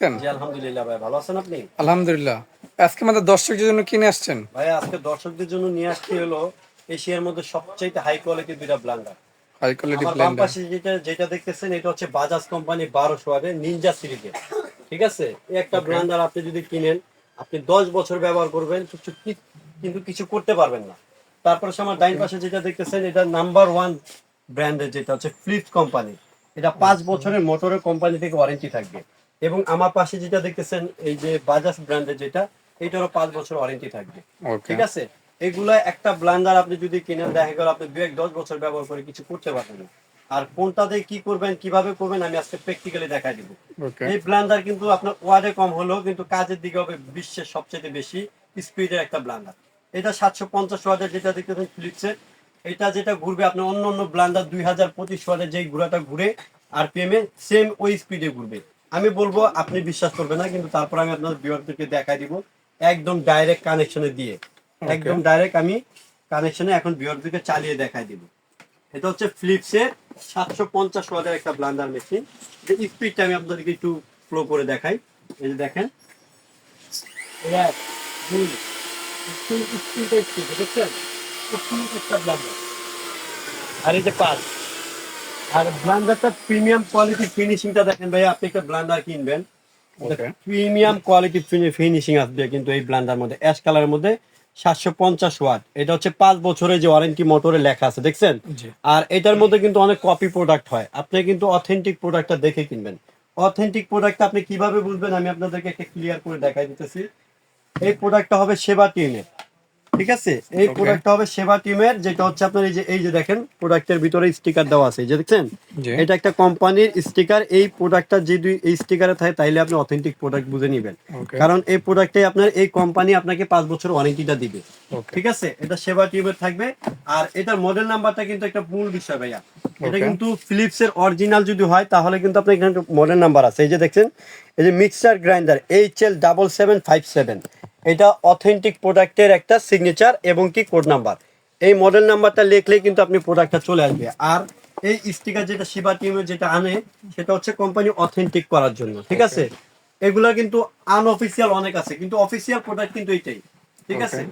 আলহামদুলিল্লাহ ভাই ভালো আছেন আপনি? আলহামদুলিল্লাহ। আজকে আমাদের দর্শকদের জন্য কিনে আসছেন? ভাই আজকে দর্শকদের জন্য নিয়ে হলো এশিয়ার মধ্যে হাই কোয়ালিটির দুইটা ব্লান্ডার হাই কোয়ালিটি পাশে যেটা যেটা দেখতেছেন এটা হচ্ছে বাজাজ কোম্পানি নিনজা সিরিজের ঠিক আছে? এই একটা ব্লান্ডার আপনি যদি কিনেন আপনি দশ বছর ব্যবহার করবেন কিন্তু কিছু করতে পারবেন না। তারপরে আমার ডাইন পাশে যেটা দেখতেছেন এটা নাম্বার ওয়ান ব্র্যান্ডের যেটা হচ্ছে ফ্লিপ কোম্পানি এটা পাঁচ বছরের মোটরের কোম্পানি থেকে ওয়ারেন্টি থাকবে। এবং আমার পাশে যেটা দেখতেছেন এই যে বাজাজ ব্র্যান্ডের যেটা এটারও পাঁচ বছর ওয়ারেন্টি থাকবে। ঠিক আছে? এগুলা একটা ব্লান্ডার আপনি যদি কিনেন দেখা গেল আপনি দু এক দশ বছর ব্যবহার করে কিছু করতে পারবেন না। আর কোনটাতে কি করবেন কীভাবে করবেন আমি আজকে প্র্যাকটিক্যালি দেখাই দিব। এই ব্লান্ডার কিন্তু আপনার ওয়ার্ডে কম হলেও কিন্তু কাজের দিকে হবে বিশ্বের সবচেয়ে বেশি স্পিডের একটা ব্লান্ডার এটা সাতশো পঞ্চাশ ওয়ার্ডের যেটা দেখতেছেন ফিলিপসের এটা যেটা ঘুরবে আপনার অন্য অন্য ব্লান্ডার দুই হাজার পঁচিশ ওয়ার্ডের যে ঘোরাটা ঘুরে আর পিএমএ সেম ওই স্পিডে ঘুরবে। আমি বলব আপনি বিশ্বাস করবেন না কিন্তু তারপর আমি আপনার বিওয়ারদেরকে দেখাই দিব একদম ডাইরেক্ট কানেকশনে দিয়ে। একদম ডাইরেক্ট আমি কানেকশনে এখন বিওয়ারদেরকে চালিয়ে দেখাই দিব। এটা হচ্ছে ফিলিপসের সাতশো পঞ্চাশ ওয়াটের একটা ব্লান্ডার মেশিন যে স্পিডটা আমি আপনাদেরকে একটু ফ্লো করে দেখাই। এই যে দেখেন। এক, দুই, দেখছেন? স্মুথ একটা blender। আর এই যে পাঁচ। আর ব্লান্ডারটা প্রিমিয়াম কোয়ালিটি ফিনিশিংটা দেখেন ভাই আপনি একটা ব্লান্ডার কিনবেন। প্রিমিয়াম কোয়ালিটি ফিনিশিং আসবে কিন্তু এই ব্লান্ডার মধ্যে। অ্যাশ কালারের মধ্যে সাতশো পঞ্চাশ ওয়াট। এটা হচ্ছে পাঁচ বছরের যে ওয়ারেন্টি মোটরে লেখা আছে দেখছেন? আর এটার মধ্যে কিন্তু অনেক কপি প্রোডাক্ট হয়। আপনি কিন্তু অথেন্টিক প্রোডাক্টটা দেখে কিনবেন। অথেন্টিক প্রোডাক্টটা আপনি কীভাবে বুঝবেন? আমি আপনাদেরকে একটা ক্লিয়ার করে দেখাই দিতেছি। এই প্রোডাক্টটা হবে সেবা টিমের ঠিক আছে? এই. প্রোডাক্টটা হবে সেবা টিমের যেটা হচ্ছে আপনার এই যে এই যে দেখেন প্রোডাক্টের ভিতরে স্টিকার দেওয়া আছে যে দেখছেন? এটা একটা কোম্পানির স্টিকার এই প্রোডাক্টটা যদি এই স্টিকারে থাকে তাইলে আপনি অথেন্টিক প্রোডাক্ট বুঝে নেবেন। কারণ এই প্রোডাক্টে আপনার এই কোম্পানি আপনাকে পাঁচ বছর ওয়ারেন্টিটা দিবে। ঠিক আছে? এটা সেবা টিমের থাকবে। আর এটার মডেল নাম্বারটা কিন্তু একটা মূল বিষয় ভাইয়া। এটা কিন্তু ফিলিপস এর অরিজিনাল যদি হয় তাহলে কিন্তু আপনার এখানে মডেল নাম্বার আছে। এই যে দেখছেন? এই যে mixer grinder H L double seven five seven এটা অথেন্টিক প্রোডাক্টের একটা সিগনেচার এবং কি কোড নাম্বার এই মডেল নাম্বারটা লিখলে কিন্তু আপনি প্রোডাক্টটা চলে আসবে। আর এই স্টিকার যেটা শিবা টিমের যেটা আনে সেটা হচ্ছে কোম্পানি অথেন্টিক করার জন্য ঠিক আছে? এগুলা কিন্তু আনঅফিসিয়াল অনেক আছে কিন্তু অফিসিয়াল প্রোডাক্ট কিন্তু এইটাই ঠিক আছে?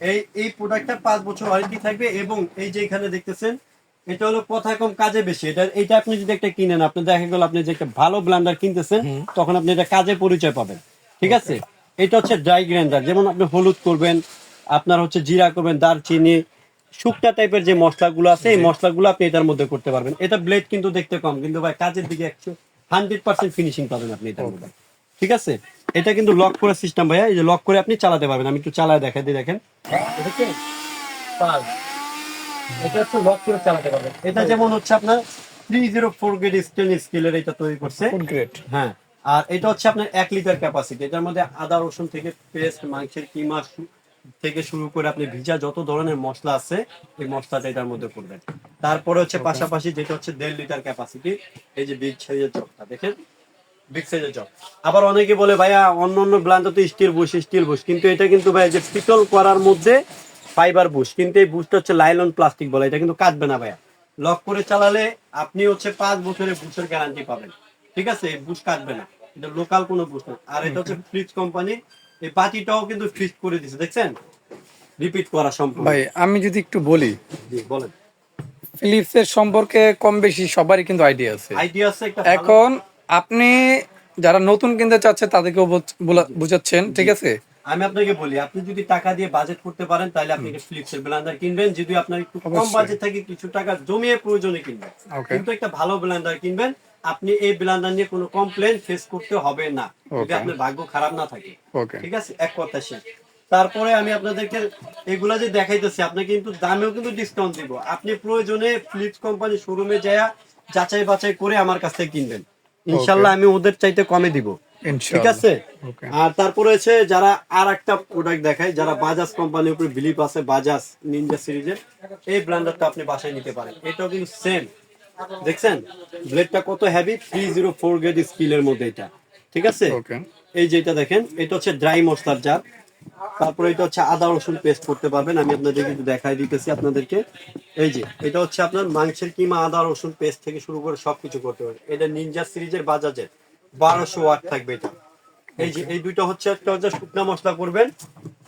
এই এই প্রোডাক্টটা পাঁচ বছর ওয়ারেন্টি থাকবে এবং এই যে এখানে দেখতেছেন এটা হলো কথা কম কাজে বেশি। এটা এটা আপনি যদি একটা কিনেন আপনি দেখা গেল আপনি যে একটা ভালো ব্লান্ডার কিনতেছেন তখন আপনি এটা কাজে পরিচয় পাবেন ঠিক আছে? এটা হচ্ছে ড্রাই গ্রাইন্ডার যেমন আপনি হলুদ করবেন আপনার হচ্ছে জিরা করবেন দারচিনি শুকটা টাইপের যে মশলাগুলো আছে এই মশলাগুলো আপনি এটার মধ্যে করতে পারবেন। এটা ব্লেড কিন্তু দেখতে কম কিন্তু ভাই কাজের দিকে একশো হান্ড্রেড পার্সেন্ট ফিনিশিং পাবেন আপনি এটার মধ্যে। ঠিক আছে? এটা কিন্তু লক করার সিস্টেম ভাইয়া এই যে লক করে আপনি চালাতে পারবেন। আমি একটু চালায় দেখাই দিই দেখেন? এটা হচ্ছে লক করে চালাতে পারবেন। এটা যেমন হচ্ছে আপনার three zero four grade stainless স্টিলের এটা তৈরি করছে। হ্যাঁ। আর এটা হচ্ছে আপনার এক লিটার ক্যাপাসিটি এটার মধ্যে আদা রসুন থেকে পেস্ট মাংসের কিমা থেকে শুরু করে আপনি ভিজা যত ধরনের মশলা আছে এই মশলাটা এটার মধ্যে করবেন। তারপরে হচ্ছে পাশাপাশি যেটা হচ্ছে দেড় লিটার ক্যাপাসিটি এই যে বিগ সাইজের চকটা দেখেন? বিগ সাইজের চক আবার অনেকে বলে ভাইয়া অন্য অন্য ব্লান্ড তো স্টিল বুশ স্টিল বুশ কিন্তু এটা কিন্তু ভাই যে পিতল করার মধ্যে ফাইবার বুশ কিন্তু এই বুশটা হচ্ছে লাইলন প্লাস্টিক বলে। এটা কিন্তু কাটবে না ভাইয়া। লক করে চালালে আপনি হচ্ছে পাঁচ বছরের বুশের গ্যারান্টি পাবেন। ঠিক আছে বুশ কাটবে না। এটা লোকাল কোনো বুশ না। আর এটা হচ্ছে ফ্রিজ কোম্পানি এই বাটিটাও কিন্তু ফ্রিজ করে দিছে দেখছেন? রিপিট করা সম্পূর্ণ। ভাই আমি যদি একটু বলি জি, বলেন। ফিলিপসের সম্পর্কে কম বেশি সবারই কিন্তু আইডিয়া আছে। আইডিয়া আছে একটা এখন আপনি যারা নতুন কিনতে চাচ্ছে তাদেরকেও বুঝাচ্ছেন ঠিক আছে? আমি আপনাকে বলি আপনি যদি টাকা দিয়ে বাজেট করতে পারেন তাহলে আপনি ফ্লিপসের ব্লেন্ডার কিনবেন যদি আপনার একটু কম। বাজেট থাকে কিছু টাকা জমিয়ে প্রয়োজনে কিনবেন। কিন্তু একটা ভালো ব্লেন্ডার কিনবেন আপনি এই ব্লেন্ডার নিয়ে কোনো কমপ্লেন ফেস করতে হবে না যদি আপনার ভাগ্য খারাপ না থাকে। ঠিক আছে? এক কথা শেষ তারপরে আমি আপনাদেরকে এগুলা যে দেখাইতেছি আপনাকে কিন্তু দামেও কিন্তু ডিসকাউন্ট দিব। আপনি প্রয়োজনে ফ্লিপস কোম্পানি শোরুমে যায় যাচাই বাছাই করে আমার কাছ থেকে কিনবেন। ইনশাল্লাহ আমি ওদের চাইতে কমে দিব। ঠিক আছে? আর তারপরে হচ্ছে যারা আর একটা প্রোডাক্ট দেখায় যারা বাজাজ কোম্পানির উপরে বিলিভ আছে বাজাজ নিনজা সিরিজের এই ব্র্যান্ডারটা আপনি বাসায় নিতে পারেন। এটাও কিন্তু সেম দেখছেন? ব্লেডটা কত heavy three zero four grade স্কিলের মধ্যে এটা। ঠিক আছে? এই যেটা দেখেন এটা হচ্ছে ড্রাই মশলার জার তারপরে এটা হচ্ছে আদা রসুন পেস্ট করতে পারবেন। আমি আপনাদেরকে একটু দেখাই দিতেছি আপনাদেরকে। এই যে এটা হচ্ছে আপনার মাংসের কিমা আদা রসুন পেস্ট থেকে শুরু করে সবকিছু করতে পারবেন। এটা নিনজা সিরিজের বাজাজের। বারোশো ওয়াট থাকবে এটা। এই যে এই দুইটা হচ্ছে একটা হচ্ছে শুকনা মশলা করবেন।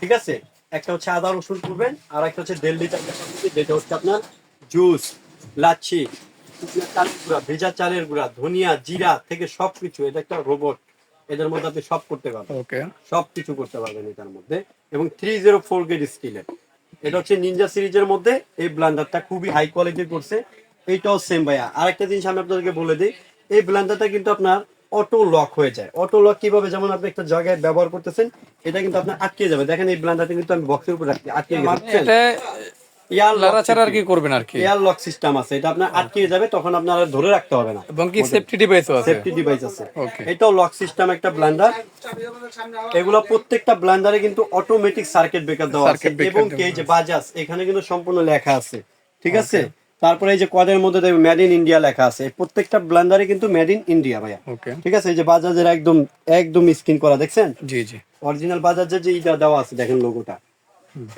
ঠিক আছে? একটা হচ্ছে আদা রসুন করবেন। আর একটা হচ্ছে দেড় লিটার যেটা হচ্ছে আপনার জুস লাচ্ছি। ভেজা চালের গুঁড়া ধনিয়া জিরা থেকে সবকিছু এটা একটা রোবট এদের মধ্যে আপনি সব করতে পারবেন। ওকে সব কিছু করতে পারবেন এটার মধ্যে। এবং থ্রি জিরো ফোর গেট স্টিলের এটা হচ্ছে নিনজা সিরিজের মধ্যে। এই ব্লান্ডারটা খুবই হাই কোয়ালিটির করছে। এইটাও সেম ভাইয়া। আরেকটা জিনিস আমি আপনাদেরকে বলে দিই। এই ব্লান্ডারটা কিন্তু আপনার অটো লক হয়ে যায়। অটো লক কীভাবে যেমন আপনি একটা জায়গায় ব্যবহার করতেছেন এটা কিন্তু আপনার আটকে যাবে। দেখেন এই ব্লান্ডারটা কিন্তু আমি বক্সের উপর রাখছি। আটকে গেছে। লাড়াচাড়া আর কি করবেন আর কি? এয়ার লক সিস্টেম আছে। এটা আপনার আটকে যাবে তখন আপনার ধরে রাখতে হবে না। এবং কি সেফটি ডিভাইসও আছে? সেফটি ডিভাইস আছে। এটাও লক সিস্টেম একটা ব্লান্ডার এগুলো প্রত্যেকটা ব্লান্ডারে কিন্তু অটোমেটিক সার্কিট ব্রেকার দেওয়া আছে। এবং কি যে বাজাজ এখানে কিন্তু সম্পূর্ণ লেখা আছে। ঠিক আছে? তারপরে এই যে কদের মধ্যে দেখবে মেড ইন ইন্ডিয়া লেখা আছে। প্রত্যেকটা ব্লান্ডারে কিন্তু মেড ইন ইন্ডিয়া ভাইয়া। ঠিক আছে? এই যে বাজাজের একদম একদম স্ক্রিন করা দেখছেন? জি জি। অরিজিনাল বাজাজের যে ইটা দেওয়া আছে দেখেন লোগোটা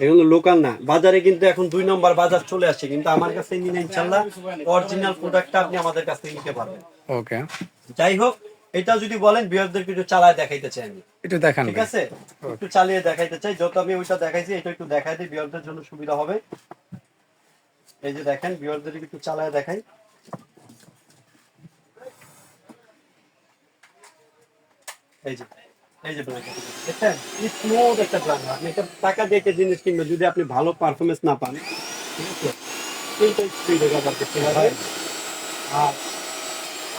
এগুলো লোকাল না। বাজারে কিন্তু এখন দুই নম্বর বাজার চলে আসছে কিন্তু আমার কাছে নিলে ইনশাল্লাহ অরিজিনাল প্রোডাক্টটা আপনি আমাদের কাছ থেকে নিতে পারবেন। ওকে যাই হোক এটা যদি বলেন বিয়ারদেরকে একটু চালায় দেখাইতে চাই আমি। একটু দেখান ঠিক আছে? একটু চালিয়ে দেখাইতে চাই যত আমি ওইটা দেখাইছি এটা একটু দেখাই দিই বিয়ারদের জন্য সুবিধা হবে। এই যে দেখেন বিয়ারদের একটু চালায় দেখাই। এই যে। এই যে স্মুথ একটা আপনি একটা টাকা দিয়ে একটা জিনিস কিনবেন যদি আপনি ভালো পারফরমেন্স না পান ঠিক আছে? স্পিডে ব্যবহার করতে হয়। আর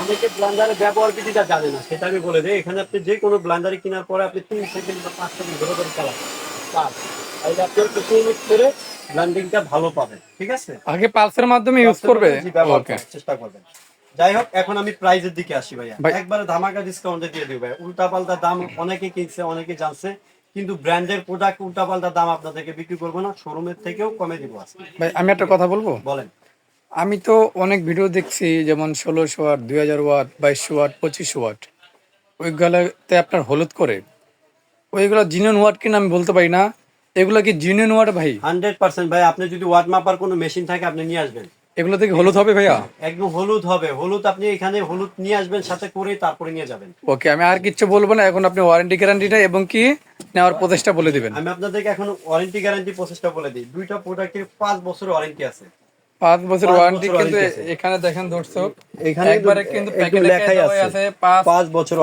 অনেকে ব্লান্ডারের ব্যবহার বিধিটা জানে না সেটা আমি বলে দিই। এখানে আপনি যে কোনো ব্লান্ডারে কেনার পরে আপনি তিন সেকেন্ড বা পাঁচ সেকেন্ড ধরে ধরে চালাবেন। তাহলে আপনি কিছু মিনিট করে ব্লান্ডিংটা ভালো পাবেন ঠিক আছে? আগে পালসের মাধ্যমে ইউজ করবে? চেষ্টা করবেন। যাই হোক এখন আমি প্রাইজের দিকে আসি ভাইয়া। ভাই- একবারে ধামাকা ডিসকাউন্টে দিয়ে দিই ভাই উল্টা পাল্টা দাম অনেকে কিনছে অনেকে জানছে। কিন্তু ব্র্যান্ডের প্রোডাক্ট উল্টা পাল্টা দাম আপনাদেরকে বিক্রি করব না শোরুমের থেকেও কমে দিব আজকে। ভাই আমি একটা কথা বলব? বলেন। আমি তো অনেক ভিডিও দেখছি যেমন ষোলোশো ওয়াট দুই হাজার ওয়াট বাইশশো ওয়াট পঁচিশশো ওয়াট ওইগুলোতে আপনার হলুদ করে। ওইগুলো জিনিয়ন ওয়াট কিনা আমি বলতে পারি না। এগুলো কি জিনিয়ন ওয়াট ভাই? হান্ড্রেড পার্সেন্ট ভাই আপনি যদি ওয়াট মাপার কোনো মেশিন থাকে আপনি নিয়ে আসবেন। এগুলো থেকে হলুদ হবে ভাইয়া? একদম হলুদ হবে। হলুদ আপনি এখানে হলুদ নিয়ে আসবেন সাথে করে তারপরে নিয়ে যাবেন। ওকে আমি আর কিচ্ছু বলব না। এখন আপনি ওয়ারেন্টি গ্যারান্টিটা এবং কি নেওয়ার প্রচেষ্টা বলে দিবেন। আমি আপনাদেরকে এখন ওয়ারেন্টি গ্যারান্টি প্রচেষ্টা বলে দিই। দুইটা প্রোডাক্টের পাঁচ বছর ওয়ারেন্টি আছে। পাঁচ বছর ওয়ারেন্টি কিন্তু এখানে দেখেন দর্শক এখানে একবারে কিন্তু প্যাকেটে লেখাই আছে। পাঁচ বছর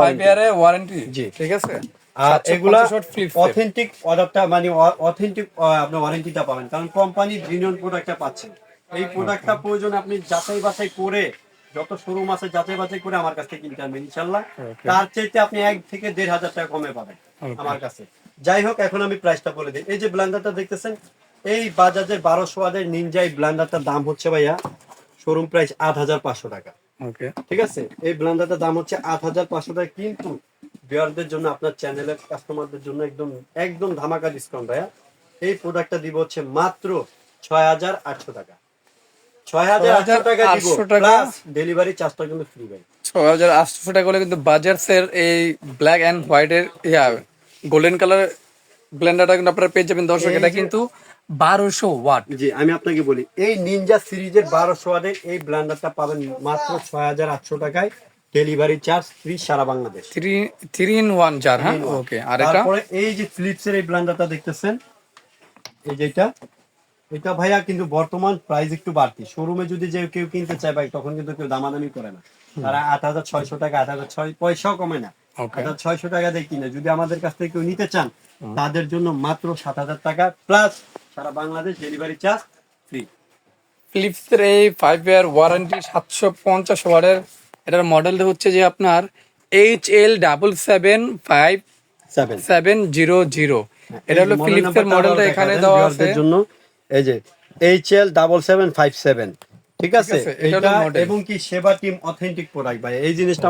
ওয়ারেন্টি জি। ঠিক আছে? আর এগুলা অথেন্টিক অর্ডারটা মানে অথেন্টিক আপনি ওয়ারেন্টিটা পাবেন। কারণ কোম্পানি জিনিয়ন প্রোডাক্টটা পাচ্ছেন এই প্রোডাক্টটা প্রয়োজন আপনি যাচাই বাছাই করে যত শোরুম আছে যাচাই বাছাই করে আমার কাছ থেকে কিনতে পারবেন ইনশাল্লাহ। তার চাইতে আপনি এক থেকে দেড় হাজার টাকা কমে পাবেন আমার কাছে। যাই হোক এখন আমি প্রাইসটা বলে দিই। এই যে ব্লান্ডারটা দেখতেছেন এই বাজাজের বারোশো ওয়াদের নিনজা এই ব্লান্ডারটার দাম হচ্ছে ভাইয়া শোরুম প্রাইস আট হাজার পাঁচশো টাকা। ঠিক আছে? এই ব্লান্ডারটার দাম হচ্ছে আট হাজার পাঁচশো টাকা কিন্তু বিয়ারদের জন্য আপনার চ্যানেলের কাস্টমারদের জন্য একদম একদম ধামাকা ডিসকাউন্ট ভাইয়া। এই প্রোডাক্টটা দিব হচ্ছে মাত্র ছয় হাজার আটশো টাকা। এই ব্ল্যাক অ্যান্ড হোয়াইটের ইয়া গোল্ডেন কালার ব্লেন্ডারটা কিন্তু আপনারা পেয়ে যাবেন দর্শক। এটা কিন্তু বারোশো ওয়াট জি আমি আপনাকে বলি এই নিনজা সিরিজের বারোশো ওয়াটের এই ব্লান্ডারটা পাবেন মাত্র ছয় হাজার আটশো টাকায় delivery charge free Sara Bangladesh. Three three in one jar হ্যাঁ? ওকে আর তারপরে এই যে ফিলিপসের এই ব্লান্ডারটা দেখতেছেন এই যেটা এটা ভাইয়া কিন্তু বর্তমান প্রাইস একটু বাড়তি। শোরুমে যদি যে কেউ কিনতে চায় ভাই তখন কিন্তু কেউ দামাদামি করে না। তারা আট হাজার ছয়শো টাকা আট হাজার ছয় পয়সাও কমে না। আট হাজার ছয়শো টাকা দিয়ে কিনে। যদি আমাদের কাছ থেকে কেউ নিতে চান তাদের জন্য মাত্র সাত হাজার টাকা প্লাস সারা বাংলাদেশ ডেলিভারি চার্জ ফ্রি ফিলিপসের এই ফাইভ ইয়ার ওয়ারেন্টি সাতশো পঞ্চাশ ওয়াটের এটার মডেলটা হচ্ছে যে আপনার H L double seven five seven seven zero zero এটা হলো ফিলিপসের মডেলটা এখানে দেওয়া আছে। জন্য। এই যে H L double seven five seven ঠিক আছে? এটা। এবং কি সেবা টিম অথেন্টিক প্রোডাক্ট ভাই। এই জিনিসটা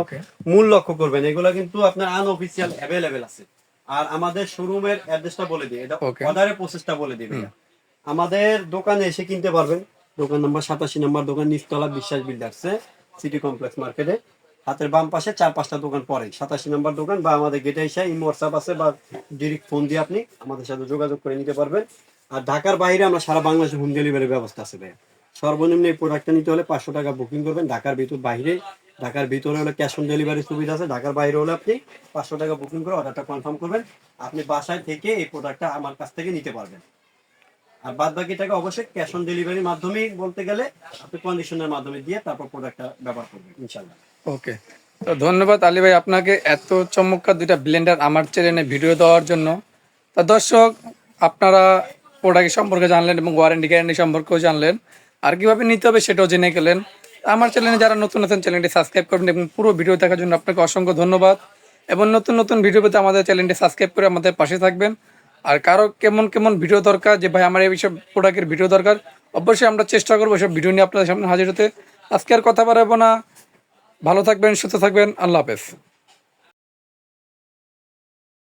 মূল লক্ষ্য করবেন। এগুলো কিন্তু আপনার আনঅফিসিয়াল অ্যাভেলেবেল আছে। আর আমাদের শোরুমের অ্যাড্রেসটা বলে দিই। এটা অর্ডারের প্রসেসটা বলে দিই আমাদের দোকানে এসে কিনতে পারবেন। দোকান নাম্বার সাতাশি নাম্বার দোকান নিচতলা বিশ্বাস বিল্ডার্সে সিটি কমপ্লেক্স মার্কেটে হাতের বাম পাশে চার পাঁচটা দোকান পরে সাতাশি নাম্বার দোকান বা আমাদের গেটে এসে ইমো হোয়াটসঅ্যাপ আছে বা ডিরেক্ট ফোন দিয়ে আপনি আমাদের সাথে যোগাযোগ করে নিতে পারবেন। আর ঢাকার বাইরে আমরা সারা বাংলাদেশে হোম ডেলিভারি ব্যবস্থা আছে, ভাইয়া। সর্বনিম্ন এই প্রোডাক্টটা নিতে হলে পাঁচশো টাকা বুকিং করবেন। ঢাকার ভিতর বাইরে, ঢাকার ভিতরে হলে ক্যাশ অন ডেলিভারি সুবিধা আছে। ঢাকার বাইরে হলে আপনি পাঁচশো টাকা বুকিং করে অর্ডারটা কনফার্ম করবেন। আপনি বাসায় থেকে এই প্রোডাক্টটা আমার কাছ থেকে নিতে পারবেন। আর বাদ বাকি টাকা অবশ্যই ক্যাশ অন ডেলিভারির মাধ্যমেই বলতে গেলে আপনি কন্ডিশনের মাধ্যমে দিয়ে তারপর প্রোডাক্টটা ব্যবহার করবেন ইনশাল্লাহ ওকে। তো ধন্যবাদ আলী ভাই আপনাকে এত চমৎকার দুইটা ব্লেন্ডার আমার চ্যানেলে ভিডিও দেওয়ার জন্য। তা দর্শক, আপনারা প্রোডাক্ট সম্পর্কে জানলেন এবং ওয়ারেন্টি গ্যারান্টি সম্পর্কেও জানলেন। আর কীভাবে নিতে হবে সেটাও জেনে গেলেন। আমার চ্যানেলে যারা নতুন নতুন চ্যানেলটি সাবস্ক্রাইব করবেন এবং পুরো ভিডিও দেখার জন্য আপনাকে অসংখ্য ধন্যবাদ। এবং নতুন নতুন ভিডিও পেতে আমাদের চ্যানেলটি সাবস্ক্রাইব করে আমাদের পাশে থাকবেন। আর কারও কেমন কেমন ভিডিও দরকার, যে ভাই আমার এইসব প্রোডাক্টের ভিডিও দরকার, অবশ্যই আমরা চেষ্টা করব সব ভিডিও নিয়ে আপনাদের সামনে হাজির হতে। আজকে আর কথা বাড়াবো না। ভালো থাকবেন, সুস্থ থাকবেন, আল্লাহ হাফেজ।